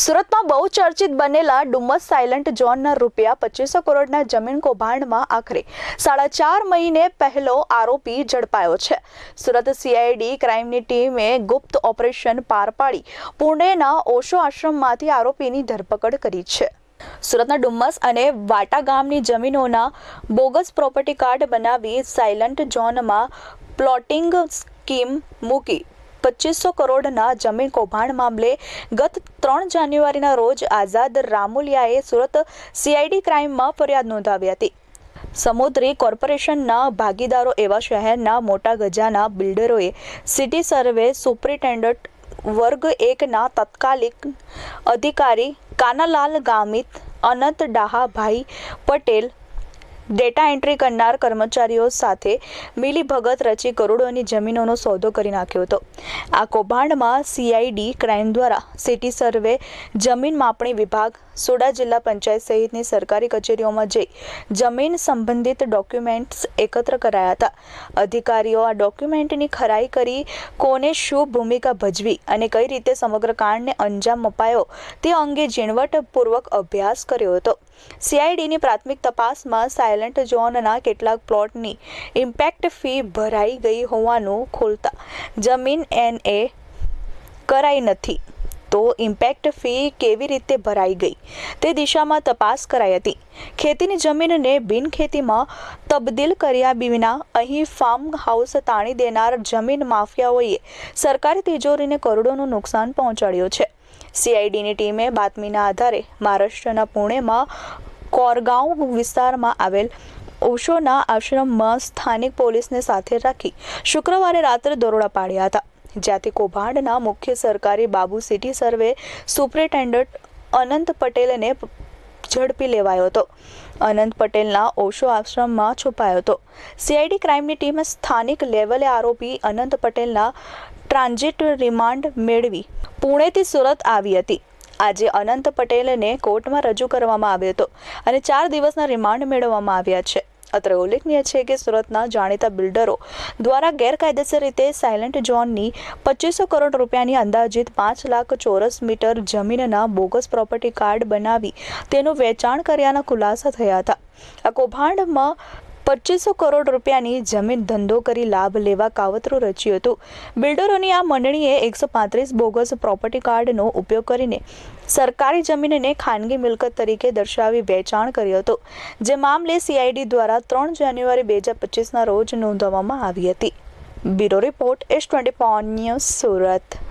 સુરતમાં બહુ ચર્ચિત બનેલા ડુમસ સાયલન્ટ ઝોનના રૂપિયા પચીસો કરોડના જમીન કૌભાંડમાં આખરે. સાડા ચાર મહિને પહેલો આરોપી ઝડપાયો છે. સુરત સીઆઈડી ક્રાઇમની ટીમે ગુપ્ત ઓપરેશન પાર પાડી. પુણેના ઓશો આશ્રમમાંથી આરોપીની ધરપકડ કરી છે. સુરતના ડુમ્મસ અને વાટા ગામની જમીનોના બોગસ પ્રોપર્ટી કાર્ડ બનાવી સાયલન્ટ ઝોનમાં પ્લોટિંગ સ્કીમ મૂકી. પચીસો કરોડના જમીન કૌભાંડ મામલે ગત ત્રણ જાન્યુઆરીના રોજ આઝાદ રામુલિયાએ સુરત સીઆઈડી ક્રાઇમમાં ફરિયાદ નોંધાવી હતી. સમુદ્રી કોર્પોરેશનના ભાગીદારો એવા શહેરના મોટા ગજાના બિલ્ડરોએ સિટી સર્વે સુપ્રિન્ટેન્ડન્ટ વર્ગ એકના તત્કાલિક અધિકારી કાનાલાલ ગામિત, અનંત ડાહાભાઈ પટેલ ડેટા એન્ટ્રી કરનાર કર્મચારીઓ સાથે મિલીભગત રચી કરોડોની જમીનોનો સોદો કરી નાખ્યો હતો. આ કૌભાંડમાં સીઆઈડી ક્રાઇમ દ્વારા સિટી સર્વે, જમીન માપણી વિભાગ, સોડા જિલ્લા પંચાયત સહિતની સરકારી કચેરીઓમાં જઈ જમીન સંબંધિત ડોક્યુમેન્ટ્સ એકત્ર કરાયા હતા. અધિકારીઓ આ ડોક્યુમેન્ટની ખરાઈ કરી કોને શું ભૂમિકા ભજવી અને કઈ રીતે સમગ્ર કાંડને અંજામ અપાયો તે અંગે ઝીણવટપૂર્વક અભ્યાસ કર્યો હતો. સીઆઈડીની પ્રાથમિક તપાસમાં સાયલન્ટ ઝોનના કેટલાક પ્લોટની ઇમ્પેક્ટ ફી ભરાઈ ગઈ હોવાનું ખોલતા જમીન એનએ કરાઈ નથી. તો ઇમ્પેક્ટ ફી કેવી રીતે ભરાઈ ગઈ? તે દિશામાં તપાસ કરાઈ હતી. ખેતીની જમીનને બિનખેતીમાં તબદીલ કર્યા વિના અહીં ફાર્મ હાઉસ તાણી દેનાર જમીન માફિયાઓએ સરકારી તિજોરીને કરોડોનું નુકસાન પહોંચાડ્યું છે. સીઆઈડીની ટીમે બાતમીના આધારે મહારાષ્ટ્રના પુણેમાં કોરગાંવ વિસ્તારમાં આવેલ ઓશોના આશ્રમમાં સ્થાનિક પોલીસને સાથે રાખી શુક્રવારે રાત્રે દરોડા પાડ્યા હતા, જ્યાંથી કૌભાંડના મુખ્ય સરકારી બાબુ સિટી સર્વે સુપ્રિન્ટેન્ડન્ટ અનંત પટેલને ઝડપી લેવાયો હતો. અનંત પટેલના ઓશો આશ્રમમાં છુપાયો હતો. સીઆઈડી ક્રાઇમની ટીમે સ્થાનિક લેવલે આરોપી અનંત પટેલના ટ્રાન્ઝિટ રિમાન્ડ મેળવી પુણેથી સુરત આવી હતી. આજે અનંત પટેલને કોર્ટમાં રજૂ કરવામાં આવ્યો હતો અને ચાર દિવસના રિમાન્ડ મેળવવામાં આવ્યા છે. અત્રે ઉલ્લેખનીય છે કે સુરતના જાણીતા બિલ્ડરો દ્વારા ગેરકાયદેસર રીતે સાયલન્ટ ઝોનની પચીસો કરોડ રૂપિયાની અંદાજિત પાંચ લાખ ચોરસ મીટર જમીનના બોગસ પ્રોપર્ટી કાર્ડ બનાવી તેનું વેચાણ કર્યાના ખુલાસા થયા હતા. આ કૌભાંડમાં પચીસો કરોડ રૂપિયાની જમીન ધંધો કરી લાભ લેવા કાવતરું રચ્યું હતું. બિલ્ડરોની આ મંડળીએ એકસો પાંત્રીસ બોગસ પ્રોપર્ટી કાર્ડનો ઉપયોગ કરીને સરકારી જમીનને ખાનગી મિલકત તરીકે દર્શાવી વેચાણ કર્યું હતું. જે મામલે સીઆઈડી દ્વારા ત્રણ જાન્યુઆરી બે હજાર પચીસના રોજ નોંધવામાં આવી હતી. Bureau report S twenty news Surat.